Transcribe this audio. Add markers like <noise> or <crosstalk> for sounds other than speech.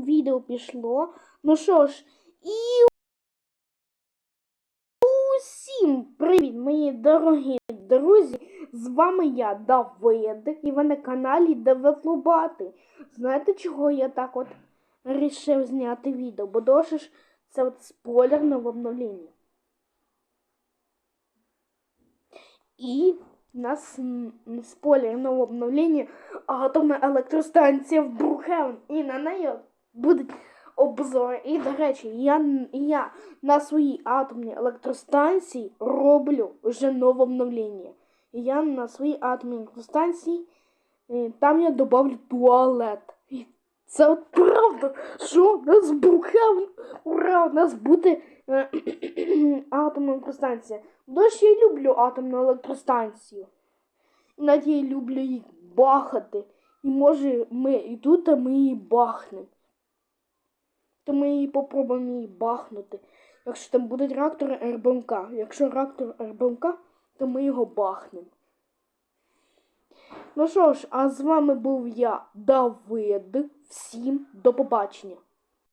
відео пішло. Ну що ж, і усім привіт, мої дорогі друзі! З вами я, Давид, і ви на каналі Давид Лобати. Знаєте, чого я так от вирішив зняти відео? Бо дуже ж це от спойлерне в обновленні. І у нас спойлер нового обновлення атомна електростанція в Брухевен. І на неї будуть обзори. І, до речі, я, я на своїй атомній електростанції роблю вже нове обновлення. Я на своїй атомній електростанції е, там я добавлю туалет. І це от правда, що у нас Брухевен, ура, у нас буде е, <clears throat> атомна електростанція. Дощ я люблю атомну електростанцію. І навіть я люблю їх бахати. І може ми і тут а ми її бахнемо. То ми її попробуємо її бахнути. Якщо там будуть реактор РБМК. Якщо реактор РБМК, то ми його бахнемо. Ну що ж, а з вами був я, Давид. Всім до побачення.